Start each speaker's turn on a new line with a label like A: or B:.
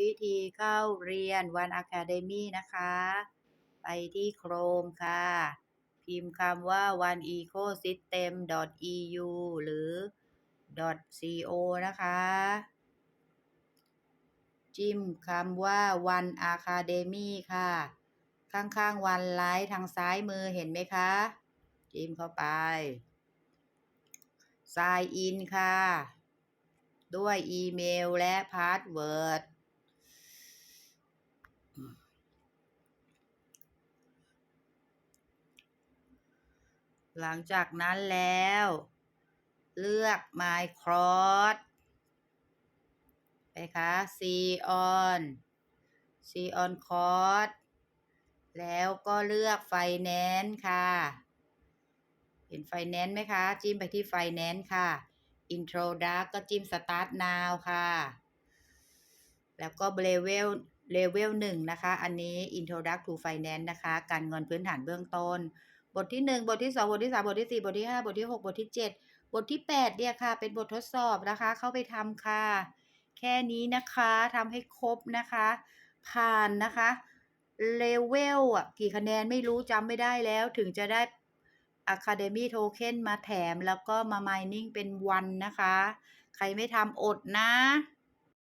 A: วิธีเข้าเรียน One Academy นะคะ ไปที่ Chrome ค่ะ พิมพ์คำว่า oneecosystem.eu หรือ .co นะคะ จิ้มคำว่า One Academy ค่ะ ข้างๆ One Life ทางซ้ายมือเห็นไหมคะ จิ้มเข้าไป Sign in ค่ะด้วยอีเมลและพาสเวิร์ด หลังจากนั้นแล้ว เลือก My Cross ไปคะ See on See on Course แล้วก็เลือก Finance ค่ะ เห็น Finance ไหมคะ จิ้มไปที่ Finance ค่ะ Introduct ก็จิ้ม Start Now ค่ะ แล้วก็ Level Level 1นะคะ อันนี้ Introduct to Finance นะคะ การเงินพื้นฐานเบื้องต้น บทที่ 1 บทที่ 2 บทที่ 3 บทที่ 4 บทที่ 5 บทที่ 6 บทที่ 7 บทที่ 8 เนี่ยค่ะ เป็นบททดสอบนะคะ เข้าไปทำค่ะ แค่นี้นะคะทำให้ครบนะคะ ผ่านนะคะเลเวลอะกี่คะแนนไม่รู้จำไม่ได้แล้วถึงจะได้ Academy Token มาแถมแล้วก็มา Mining เป็นวันนะคะ ใครไม่ทำอดนะ